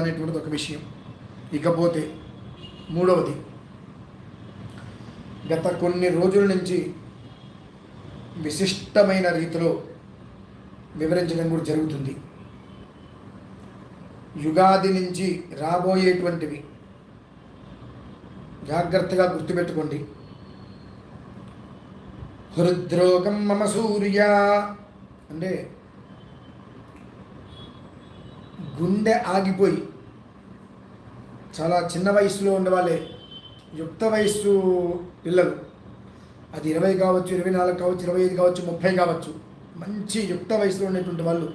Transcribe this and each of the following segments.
అనేటువంటిది ఒక విషయం. ఇకపోతే మూడవది గత కొన్ని రోజుల నుంచి విశిష్టమైన రీతిలో వివరించడం కూడా జరుగుతుంది. యుగాది నుంచి రాబోయేటువంటివి జాగ్రత్తగా గుర్తుపెట్టుకోండి. హృద్రోగం మమ సూర్య అంటే గుండె ఆగిపోయి చాలా చిన్న వయసులో ఉండేవాళ్ళే యుక్త వయస్సు పిల్లలు. అది ఇరవై కావచ్చు ఇరవై నాలుగు కావచ్చు ఇరవై ఐదు కావచ్చు ముప్పై కావచ్చు. మంచి యుక్త వయసులో ఉండేటువంటి వాళ్ళు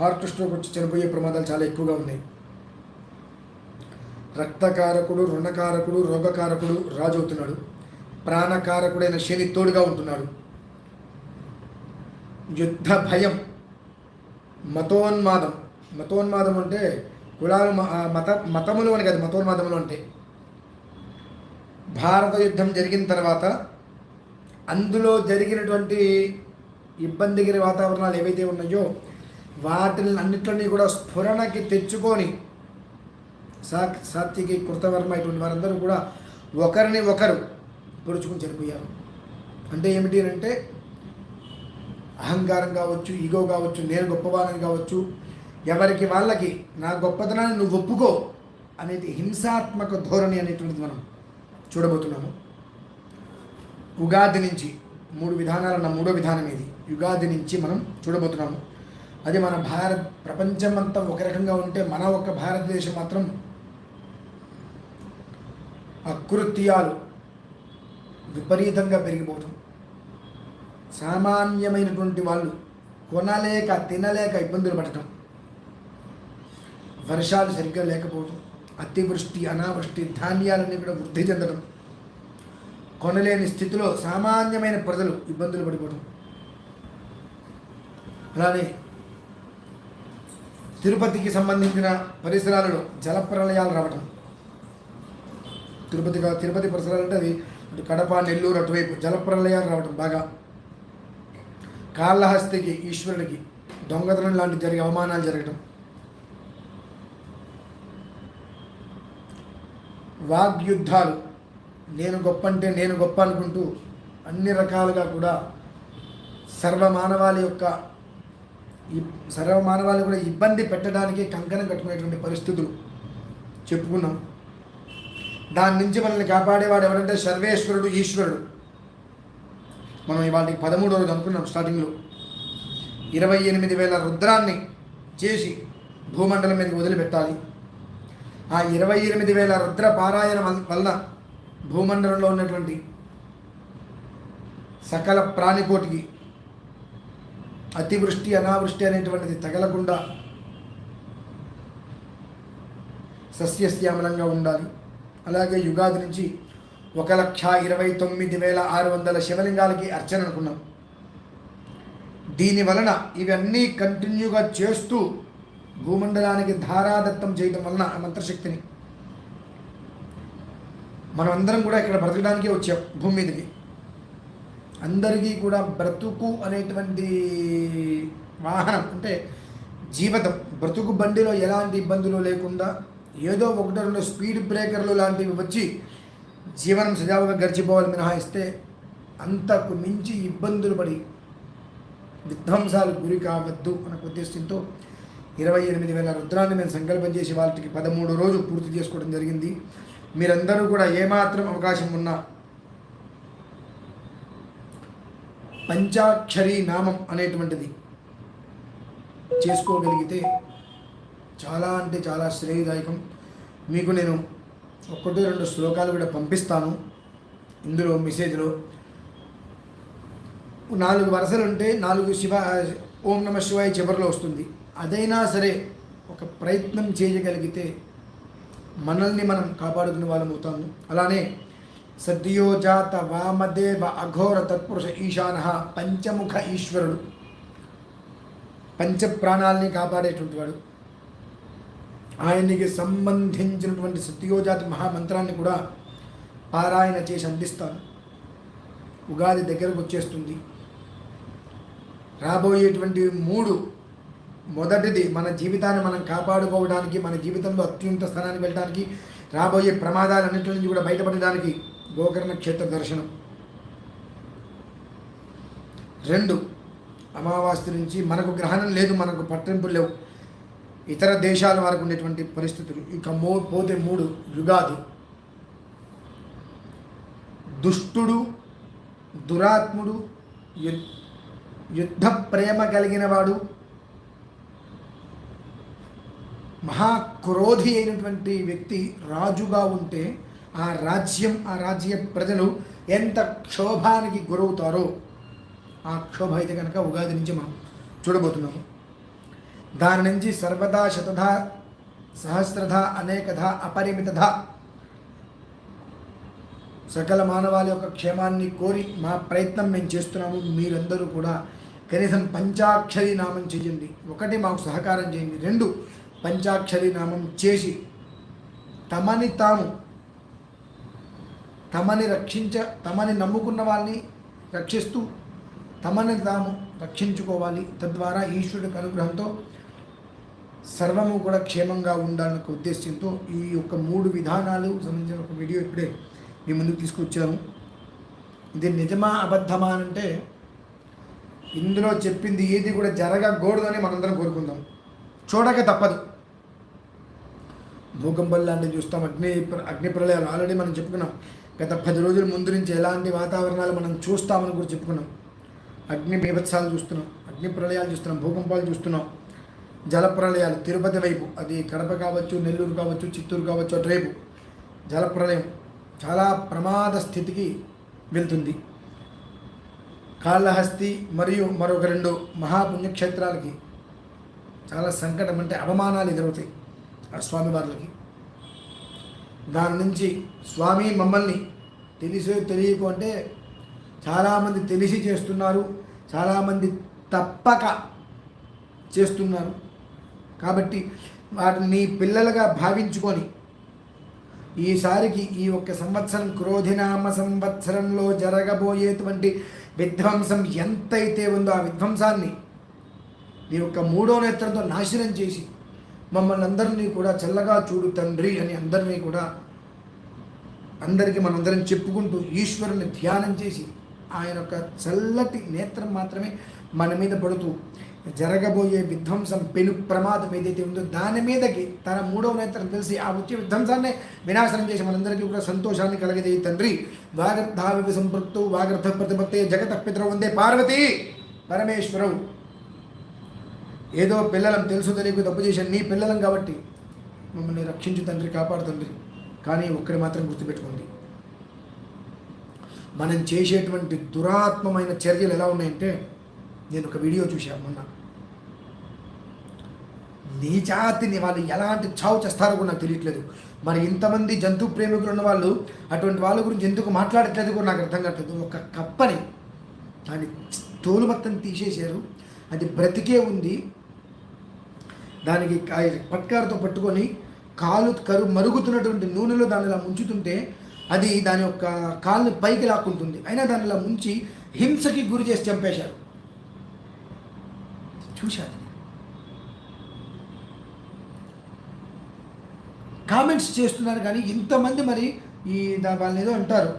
హార్ట్ స్ట్రోక్ వచ్చి చనిపోయే ప్రమాదాలు చాలా ఎక్కువగా ఉన్నాయి. రక్తకారకుడు రుణకారకుడు రోగకారకుడు రాజు అవుతున్నాడు ప్రాణకారకుడైన శని తోడుగా ఉంటున్నాడు. యుద్ధ భయం మతోన్మాదం మతోన్మాదం అంటే కులాలు మ- మత మతములు అని కాదు మతోన్మాదములు అంటే. భారత యుద్ధం జరిగిన తర్వాత అందులో జరిగినటువంటి ఇబ్బందిగిరి వాతావరణాలు ఏవైతే ఉన్నాయో వాటిని అన్నింటినీ కూడా స్ఫురణకి తెచ్చుకొని సా సాత్వికి కృతవర్మ ఇటువంటి వారందరూ కూడా ఒకరిని ఒకరు పొడుచుకుని చనిపోయారు. అంటే ఏమిటి అని అంటే అహంకారం కావచ్చు ఈగో కావచ్చు నేను గొప్పవానని కావచ్చు ఎవరికి వాళ్ళకి నా గొప్పతనాన్ని నువ్వు ఒప్పుకో అనేది హింసాత్మక ధోరణి అనేటువంటిది మనం చూడబోతున్నాము. ఉగాది నుంచి మూడు విధానాలన్న మూడో విధానం ఇది యుగాది నుంచి మనం చూడబోతున్నాము. అది మన భారత్ ప్రపంచం అంతా ఒక రకంగా ఉంటే మన ఒక్క భారతదేశం మాత్రం అకృత్యాలు విపరీతంగా పెరిగిపోవటం సామాన్యమైనటువంటి వాళ్ళు కొనలేక తినలేక ఇబ్బందులు పడటం వర్షాలు సరిగ్గా లేకపోవడం అతివృష్టి అనావృష్టి ధాన్యాలన్నీ కూడా వృద్ధి చెందడం కొనలేని స్థితిలో సామాన్యమైన ప్రజలు ఇబ్బందులు పడిపోవడం అలానే తిరుపతికి సంబంధించిన పరిసరాలలో జలప్రలయాలు రావటం. తిరుపతి తిరుపతి పరిసరాలు అంటే అది కడప నెల్లూరు అటువైపు జలప్రలయాలు రావటం బాగా. కాళహస్తికి ఈశ్వరుడికి దొంగతనం లాంటి జరిగే అవమానాలు జరగటం. వాగ్యుద్ధాలు. నేను గొప్ప అంటే నేను గొప్ప అనుకుంటూ అన్ని రకాలుగా కూడా సర్వమానవాళి యొక్క సర్వమానవాళి కూడా ఇబ్బంది పెట్టడానికి కంకణం కట్టుకునేటువంటి పరిస్థితులు చెప్పుకున్నాం. దాని నుంచి మనల్ని కాపాడేవాడు ఎవరంటే సర్వేశ్వరుడు ఈశ్వరుడు. మనం ఇవాళకి పదమూడో రోజు అనుకున్నాం స్టార్టింగ్లో. ఇరవై ఎనిమిది వేల రుద్రాన్ని చేసి భూమండలం మీదకి వదిలిపెట్టాలి. ఆ ఇరవై ఎనిమిది వేల రుద్ర పారాయణ వల్- వలన భూమండలంలో ఉన్నటువంటి సకల ప్రాణికోటికి అతివృష్టి అనావృష్టి అనేటువంటిది తగలకుండా సస్యశ్యామలంగా ఉండాలి. అలాగే యుగాది నుంచి ఒక లక్ష ఇరవై తొమ్మిది వేల ఆరు వందల శివలింగాలకి అర్చన అనుకున్నాం. దీని వలన ఇవన్నీ కంటిన్యూగా చేస్తూ భూమండలానికి ధారాదత్తం చేయడం వలన ఆ మంత్రశక్తిని మనం అందరం కూడా ఇక్కడ బ్రతకడానికే వచ్చాం భూమి మీదకి. అందరికీ కూడా బ్రతుకు అనేటువంటి వాహనం అంటే జీవితం. బ్రతుకు బండిలో ఎలాంటి ఇబ్బందులు లేకుండా ఏదో ఒకటో రెండు స్పీడ్ బ్రేకర్లు లాంటివి వచ్చి జీవనం సజావుగా గడిచిపోవాలి మినహాయిస్తే అంతకు మించి ఇబ్బందులు పడి విధ్వంసాలకు గురి కావద్దు అనే ఉద్దేశంతో ఇరవై ఎనిమిది వేల రుద్రాన్ని మేము సంకల్పం చేసి వాళ్ళకి పదమూడు రోజు పూర్తి చేసుకోవడం జరిగింది. మీరందరూ కూడా ఏమాత్రం అవకాశం ఉన్నా పంచాక్షరి నామం అనేటువంటిది చేసుకోగలిగితే చాలా అంటే చాలా శ్రేయదాయకం. మీకు నేను ఒకటి రెండు శ్లోకాలు కూడా పంపిస్తాను. ఇందులో మెసేజ్లో నాలుగు వరుసలు ఉంటే నాలుగు శివ ఓం నమ శివాయ చివరిలో వస్తుంది. అదైనా సరే ఒక ప్రయత్నం చేయగలిగితే మనల్ని మనం కాపాడుకునే వాళ్ళం అవుతాము. అలానే సద్యోజాత వామదేవ అఘోర తత్పురుష ఈశాన పంచముఖ ఈశ్వరుడు. పంచ ప్రాణాలని కాపాడేటువంటి వాడు. ఆయనకి సంబంధించినటువంటి సత్యోజాతి మహామంత్రాన్ని కూడా పారాయణ చేసి అందిస్తాను. ఉగాది దగ్గరకు వచ్చేస్తుంది. రాబోయేటువంటి మూడు మొదటిది మన జీవితాన్ని మనం కాపాడుకోవడానికి మన జీవితంలో అత్యున్నత స్థానానికి వెళ్ళడానికి రాబోయే ప్రమాదాలన్నింటి నుంచి కూడా బయటపడడానికి గోకర్ణ క్షేత్ర దర్శనం. రెండు అమావాస్య నుంచి మనకు గ్రహణం లేదు మనకు పట్టింపులు లేవు. ఇతర దేశాల వరకు ఉండేటువంటి పరిస్థితులు. ఇక మో పోతే మూడు యుగాది. దుష్టుడు దురాత్ముడు యు- యుద్ధ ప్రేమ కలిగిన వాడు మహాక్రోధి అయినటువంటి వ్యక్తి రాజుగా ఉంటే ఆ రాజ్యం ఆ రాజ్య ప్రజలు ఎంత క్షోభానికి గురవుతారో ఆ క్షోభ అయితే కనుక ఉగాది నుంచి మనం చూడబోతున్నాము. దాని నుంచి సర్వదా శతధ సహస్రధ అనేకధ అపరిమితధ సకల మానవాళి యొక్క క్షేమాన్ని కోరి మా ప్రయత్నం మేము చేస్తున్నాము. మీరందరూ కూడా కనీసం పంచాక్షరి నామం చేయండి. ఒకటి మాకు సహకారం చేయండి. రెండు పంచాక్షరి నామం చేసి తమని తాము తమని రక్షించ తమని నమ్ముకున్న వాళ్ళని రక్షిస్తూ తమని తాము రక్షించుకోవాలి. తద్వారా ఈశ్వరుడికి అనుగ్రహంతో సర్వము కూడా క్షేమంగా ఉండాలన్న ఉద్దేశంతో ఈ యొక్క మూడు విధానాలు సంబంధించిన ఒక వీడియో ఇప్పుడే మీ ముందుకు తీసుకొచ్చాను. ఇది నిజమా అబద్ధమా అని అంటే ఇందులో చెప్పింది ఏది కూడా జరగకూడదని మనందరం కోరుకుందాం. చూడక తప్పదు. భూకంపాలు లాంటివి చూస్తాం అగ్ని అగ్ని ప్రళయాలు. ఆల్రెడీ మనం చెప్పుకున్నాం. గత పది రోజుల ముందు నుంచి ఎలాంటి వాతావరణాలు మనం చూస్తామని కూడా చెప్పుకున్నాం. అగ్ని బీభత్సాలు చూస్తున్నాం అగ్ని ప్రళయాలు చూస్తున్నాం భూకంపాలు చూస్తున్నాం. జల ప్రళయాలు తిరుపతి వైపు అది కడప కావచ్చు నెల్లూరు కావచ్చు చిత్తూరు కావచ్చు అటువైపు జల ప్రళయం చాలా ప్రమాద స్థితికి వెళ్తుంది. కాళహస్తి మరియు మరొక రెండు మహాపుణ్యక్షేత్రాలకి చాలా సంకటం అంటే అవమానాలు ఎదురవుతాయి. ఆ స్వామివార్లకి. దాని నుంచి స్వామి మమ్మల్ని తెలిసో తెలియకు అంటే చాలామంది తెలిసి చేస్తున్నారు చాలామంది తప్పక చేస్తున్నారు. కాబట్టి వాటిని నీ పిల్లలుగా భావించుకొని ఈసారికి ఈ ఒక్క సంవత్సరం క్రోధినామ సంవత్సరంలో జరగబోయేటువంటి విధ్వంసం ఎంతైతే ఉందో ఆ విధ్వంసాన్ని నీ యొక్క మూడో నేత్రంతో నాశనం చేసి మమ్మల్ని అందరినీ కూడా చల్లగా చూడు తండ్రి అని అందరినీ కూడా అందరికీ మనందరం చెప్పుకుంటూ ఈశ్వరుని ధ్యానం చేసి ఆయన యొక్క చల్లటి నేత్రం మాత్రమే మన మీద పడుతూ జరగబోయే విధ్వంసం పెను ప్రమాదం ఏదైతే ఉందో దాని మీదకి తన మూడవ నేత్రం తెలిసి ఆ వచ్చే విధ్వంసాన్ని వినాశనం చేసి మనందరికీ కూడా సంతోషాన్ని కలగదే తండ్రి. వాగర్ధావి సంపృక్తు వాగర్ధ ప్రతిపత్తే జగత పితరం వందే పార్వతి పరమేశ్వరం. ఏదో పిల్లలం తెలుసు తెలియక తప్పు చేశాను నీ పిల్లలం కాబట్టి మమ్మల్ని రక్షించు తండ్రి కాపాడు తండ్రి. కానీ ఒక్కడి మాత్రం గుర్తుపెట్టుకోండి. మనం చేసేటువంటి దురాత్మమైన చర్యలు ఎలా ఉన్నాయంటే నేను ఒక వీడియో చూశాను మొన్న. నీ జాతిని వాళ్ళు ఎలాంటి చావు చేస్తారో కూడా నాకు తెలియట్లేదు. మరి ఇంతమంది జంతు ప్రేమికులు ఉన్న వాళ్ళు అటువంటి వాళ్ళ గురించి ఎందుకు మాట్లాడట్లేదు కూడా నాకు అర్థం కావట్లేదు. ఒక కప్పని దాని తోలు మొత్తం తీసేశారు. అది బ్రతికే ఉంది. దానికి పట్కారతో పట్టుకొని కాలు కరు మరుగుతున్నటువంటి నూనెలో దాన్ని ఇలా ముంచుతుంటే అది దాని యొక్క కాళ్ళని పైకి లాక్కుంటుంది. అయినా దాన్ని ఇలా ముంచి హింసకి గురి చేసి చంపేశారు. చూశాను కామెంట్స్ చేస్తున్నారు కానీ ఇంతమంది మరి ఈ దా వాళ్ళని ఏదో అంటారు.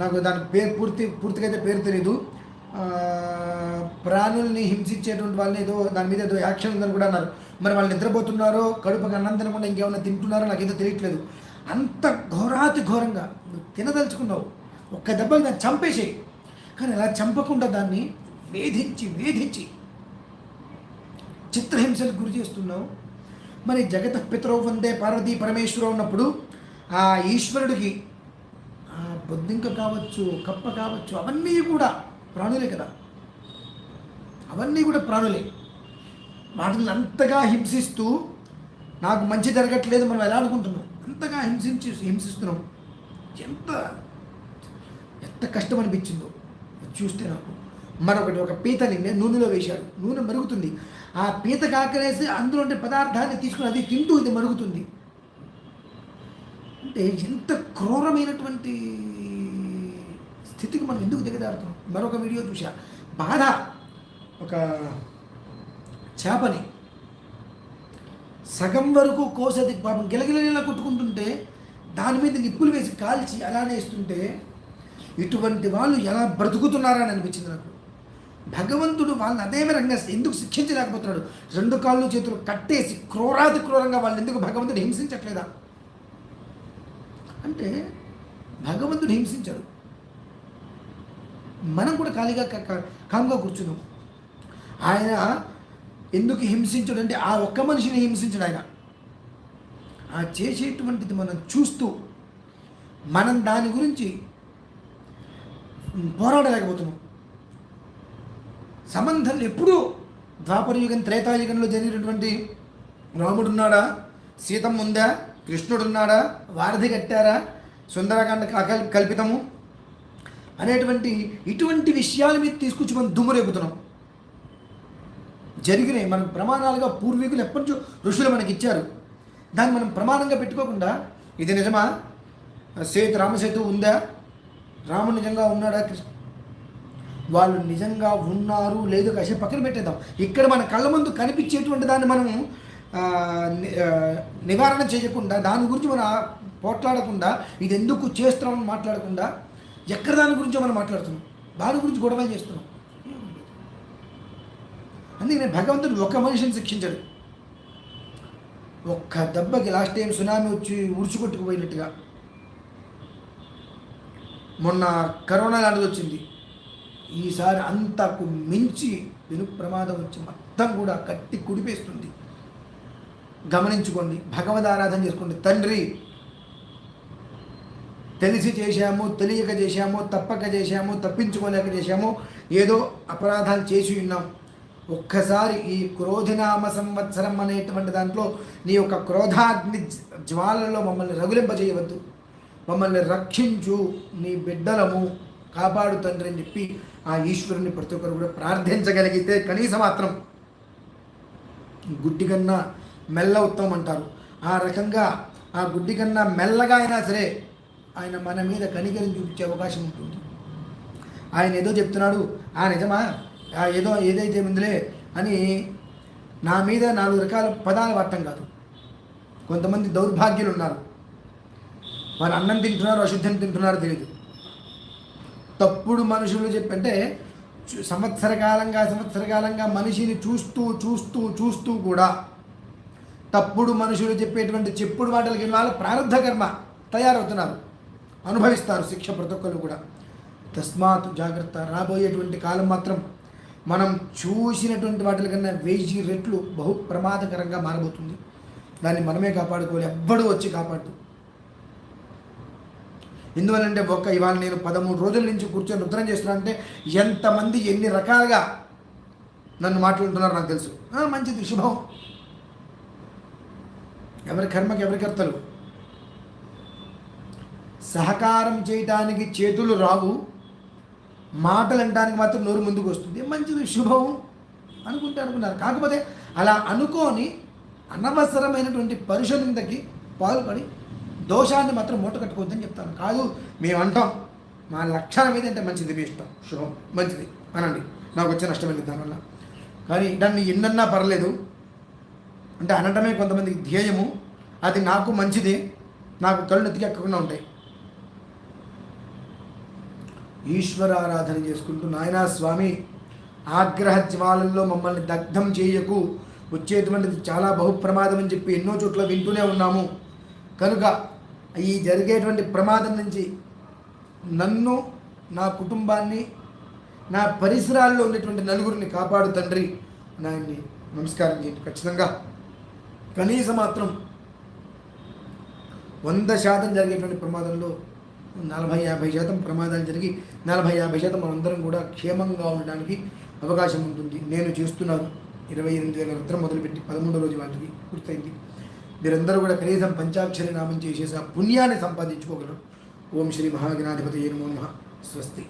నాకు దాని పేరు పూర్తి పూర్తిగా అయితే పేరు తెలియదు ప్రాణుల్ని హింసించేటువంటి వాళ్ళని ఏదో దాని మీద ఏదో యాక్షన్ ఉందని కూడా అన్నారు. మరి వాళ్ళు నిద్రపోతున్నారో కడుపుకి అన్నం తినకుండా ఇంకేమైనా తింటున్నారో నాకేదో తెలియట్లేదు. అంత ఘోరాతి ఘోరంగా నువ్వు తినదలుచుకున్నావు. ఒక్క దెబ్బకి దాన్ని చంపేసేయి. కానీ అలా చంపకుండా దాన్ని వేధించి వేధించి చిత్రహింసలకు గురి చేస్తున్నావు. మరి జగత పితరో వందే పార్వతీ పరమేశ్వరం ఉన్నప్పుడు ఆ ఈశ్వరుడికి ఆ బొద్దింక కావచ్చు కప్ప కావచ్చు అవన్నీ కూడా ప్రాణులే కదా. అవన్నీ కూడా ప్రాణులే. వాటిని అంతగా హింసిస్తూ నాకు మంచి జరగట్లేదు మనం ఎలా అనుకుంటున్నాం? అంతగా హింసించి హింసిస్తున్నాం. ఎంత ఎంత కష్టం అనిపించిందో. చూస్తే నాకు మరొకటి ఒక పీతని నూనెలో వేశాడు. నూనె మరుగుతుంది. ఆ పీత కాకరేసి అందులో ఉండే పదార్థాన్ని తీసుకుని అది తింటూ ఇది మరుగుతుంది. అంటే ఎంత క్రూరమైనటువంటి స్థితికి మనం ఎందుకు దిగజారుతున్నాం? మరొక వీడియో చూసా బాధ. ఒక చేపని సగం వరకు కోసేది పాపం గిలగిలగిలా కొట్టుకుంటుంటే దాని మీద నిప్పులు వేసి కాల్చి అలానే ఇస్తుంటే ఇటువంటి వాళ్ళు ఎలా బ్రతుకుతున్నారని అనిపించింది నాకు. భగవంతుడు వాళ్ళని అదే విధంగా ఎందుకు శిక్షించలేకపోతున్నాడు? రెండు కాళ్ళు చేతులు కట్టేసి క్రూరాతి క్రూరంగా వాళ్ళని ఎందుకు భగవంతుడు హింసించట్లేదా? అంటే భగవంతుడు హింసించాడు. మనం కూడా ఖాళీగా క- క- కామ్గా కూర్చున్నాం. ఆయన ఎందుకు హింసించడు అంటే ఆ ఒక్క మనిషిని హింసించడు ఆయన. ఆ చేసేటువంటిది మనం చూస్తూ మనం దాని గురించి పోరాడలేకపోతున్నాం. సంబంధాలు ఎప్పుడూ ద్వాపరయుగం త్రేతాయుగంలో జరిగినటువంటి రాముడున్నాడా సీతమ్మ ఉందా? కృష్ణుడున్నాడా వారధి కట్టారా? సుందరకాండ కల్- కల్పితము? అనేటువంటి ఇటువంటి విషయాల మీద తీసుకొచ్చి మనం దుమ్మురేపుతున్నాం జరిగినాయి మనం ప్రమాణాలుగా పూర్వీకులు ఎప్పటి ఋషులు మనకి ఇచ్చారు. దాన్ని మనం ప్రమాణంగా పెట్టుకోకుండా ఇది నిజమా? సేతు రామసేతు ఉందా? రాముడు నిజంగా ఉన్నాడా? వాళ్ళు నిజంగా ఉన్నారు లేదు కాసేపు పక్కన పెట్టేద్దాం. ఇక్కడ మన కళ్ళ ముందు కనిపించేటువంటి దాన్ని మనం నివారణ చేయకుండా దాని గురించి మనం పోట్లాడకుండా ఇది ఎందుకు చేస్తున్నామని మాట్లాడకుండా ఎక్కడ దాని గురించో మనం మాట్లాడుతున్నాం. దాని గురించి గొడవలు చేస్తున్నాం. అందుకని భగవంతుడు ఒక మనిషిని శిక్షించాడు ఒక్క దెబ్బకి లాస్ట్ టైం సునామీ వచ్చి ఉడుచుకొట్టుకుపోయినట్టుగా మొన్న కరోనా లాంటిది వచ్చింది. ఈసారి అంతకు మించి వెను ప్రమాదం వచ్చి మొత్తం కూడా కట్టి కుడిపేస్తుంది. గమనించుకోండి భగవద్ ఆరాధన చేసుకోండి. తండ్రి తెలిసి చేశాము తెలియక చేశాము తప్పక చేశాము తప్పించుకోలేక చేశాము ఏదో అపరాధాలు చేసి ఉన్నాం. ఒక్కసారి ఈ క్రోధినామ సంవత్సరం అనేటువంటి దాంట్లో నీ యొక్క క్రోధాగ్ని జ్వాలలో మమ్మల్ని రగులింపజేయవద్దు. మమ్మల్ని రక్షించు నీ బిడ్డలము కాపాడు తండ్రి అని చెప్పి ఆ ఈశ్వరుని ప్రతి ఒక్కరు కూడా ప్రార్థించగలిగితే కనీసం మాత్రం గుడ్డి కన్నా మెల్ల ఉత్తమం అంటారు. ఆ రకంగా ఆ గుడ్డి కన్నా మెల్లగా అయినా సరే ఆయన మన మీద కనికరం చూపించే అవకాశం ఉంటుంది. ఆయన ఏదో చెప్తున్నాడు ఆ నిజమా? ఆ ఏదో ఏదైతే ఉందిలే అని నా మీద నాలుగు రకాల పదాలు వాడటం కాదు. కొంతమంది దౌర్భాగ్యులు ఉన్నారు. వారు అన్నం తింటున్నారు అశుద్ధం తింటున్నారు తెలియదు తప్పుడు మనుషులు చెప్పంటే సంవత్సర కాలంగా సంవత్సర కాలంగా మనిషిని చూస్తూ చూస్తూ చూస్తూ కూడా తప్పుడు మనుషులు చెప్పేటువంటి చెప్పుడు మాటలకి వాళ్ళు ప్రారంభ కర్మ తయారవుతున్నారు. అనుభవిస్తారు శిక్ష ప్రతి ఒక్కరు కూడా. తస్మాత్ జాగ్రత్త. రాబోయేటువంటి కాలం మాత్రం మనం చూసినటువంటి వాటి కన్నా వెయ్యి రెట్లు బహు ప్రమాదకరంగా మారబోతుంది. దాన్ని మనమే కాపాడుకోవాలి. ఎవ్వడూ వచ్చి కాపాడు ఎందువల్లంటే ఒక్క ఇవాళ నేను పదమూడు రోజుల నుంచి కూర్చొని రుద్రం చేస్తున్నా అంటే ఎంతమంది ఎన్ని రకాలుగా నన్ను మాట్లాడుతున్నారో నాకు తెలుసు. మంచిది శుభం. ఎవరి కర్మకి ఎవరి కర్తలు? సహకారం చేయటానికి చేతులు రావు. మాటలు అనడానికి మాత్రం నోరు ముందుకు వస్తుంది. మంచిది శుభం అనుకుంటే అనుకున్నారు. కాకపోతే అలా అనుకోని అనవసరమైనటువంటి పరిశోధనకి పాల్పడి దోషాన్ని మాత్రం మూట కట్టుకోవద్దని చెప్తాను. కాదు మేము అంటాం. మా లక్షణం ఏదంటే మంచిది మీ ఇష్టం. శుభం మంచిది. అనండి. నాకు వచ్చే నష్టం ఏంటి దానివల్ల కానీ దాన్ని ఎన్నన్నా పర్లేదు. అంటే అనటమే కొంతమందికి ధ్యేయము. అది నాకు మంచిది. నాకు కళ్ళు ఎత్తికెక్కకుండా ఉంటాయి. ఈశ్వర ఆరాధన చేసుకుంటూ నాయనా స్వామి ఆగ్రహ జ్వాలల్లో మమ్మల్ని దగ్ధం చేయకు. వచ్చేటువంటిది చాలా బహుప్రమాదం అని చెప్పి ఎన్నో చోట్ల వింటూనే ఉన్నాము. కనుక ఈ జరిగేటువంటి ప్రమాదం నుంచి నన్ను నా కుటుంబాన్ని నా పరిసరాల్లో ఉన్నటువంటి నలుగురిని కాపాడు తండ్రి నాయన్ని నమస్కారం చేయండి. ఖచ్చితంగా కనీసం మాత్రం వంద శాతం జరిగేటువంటి ప్రమాదంలో నలభై యాభై శాతం ప్రమాదాలు జరిగి నలభై యాభై శాతం మనందరం కూడా క్షేమంగా ఉండడానికి అవకాశం ఉంటుంది. నేను చేస్తున్నాను ఇరవై ఎనిమిది వేల రుద్రం మొదలుపెట్టి పదమూడో రోజు వాటికి పూర్తయింది. మీరందరూ కూడా కనీసం పంచాక్షరి నామం చేసేసి ఆ పుణ్యాన్ని సంపాదించుకోగలరు. ఓం శ్రీ మహాగణాధిపతి నమో నమః. స్వస్తి.